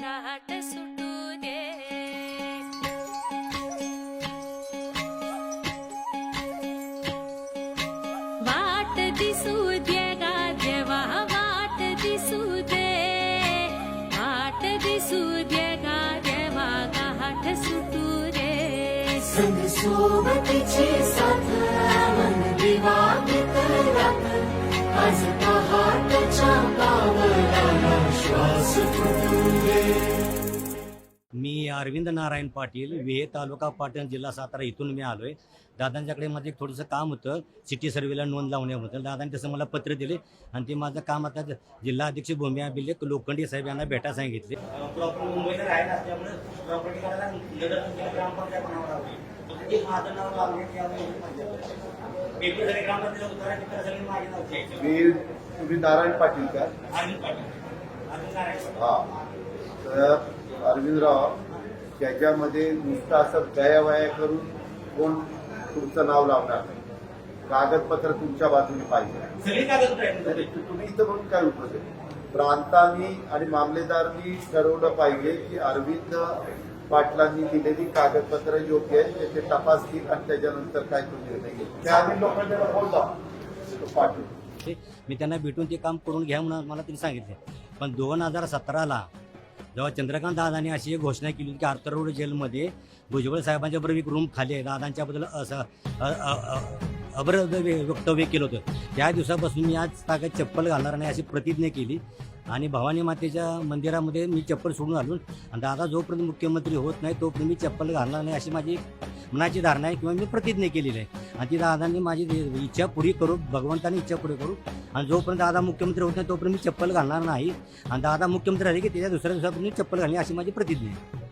ा सुसूद्या गादेवा माट दिसूरे आट्ट दिसूद्या गादेवा गाठ सुरे मी अरविंद नारायण पाटील विहे तालुका पाटण जिल्हा सातारा इथून मी आलो आहे दादांच्याकडे माझं एक थोडंसं काम होतं सिटी सर्वेला नोंद लावण्याबद्दल दादांनी तसं मला पत्र दिले आणि ते माझं काम आता जिल्हा अध्यक्ष भूमी अभिलेख लोखंडी साहेब यांना भेटा सांगितले. प्रॉपर मुंबईला राहिला असल्यामुळे प्रॉपर्टी मी तुम्ही नारायण पाटील का. हा. तर अरविंदराव त्याच्यामध्ये नुसतं असं गयावया करून कोण तुमचं नाव लावणार? नाही कागदपत्र तुमच्या बाजूने पाहिजे. आहेत तुम्ही इथं म्हणून काय उपयोग आहे? प्रांतांनी आणि मामलेदारांनी ठरवलं पाहिजे की अरविंद पाटलांनी दिलेली कागदपत्र योग्य आहे त्याचे तपासतील आणि त्याच्यानंतर काय तो निर्णय घेईल. त्या आधी लोकांना बोलता. पाटील ते मी त्यांना भेटून ते काम करून घ्या म्हणून मला त्यांनी सांगितले. पण दोन हजार सतराला जेव्हा चंद्रकांत दादांनी अशी एक घोषणा केली होती की आर्थर रोड जेलमध्ये भुजबळ साहेबांच्या बरोबर एक रूम खाली आहे. दादांच्याबद्दल असं अ- अभ्र वक्तव्य केलं होतं. त्या दिवसापासून मी आज ताकद चप्पल घालणार नाही अशी प्रतिज्ञा केली. आणि भवानी मातेच्या मंदिरामध्ये मी चप्पल सोडून घालून आणि दादा जोपर्यंत मुख्यमंत्री होत नाही तोपर्यंत मी चप्पल घालणार नाही अशी माझी मनाची धारणा आहे किंवा मी प्रतिज्ञा केलेली आहे. आणि ती दादांनी माझी इच्छा पुरी करू भगवंताने इच्छा पुरी करू. आणि जोपर्यंत दादा मुख्यमंत्री होत नाही तोपर्यंत मी चप्पल घालणार नाही. आणि दादा मुख्यमंत्री झाले की त्याच्या दुसऱ्या दिवसापर्यंत चप्पल घालणे अशी माझी प्रतिज्ञा आहे.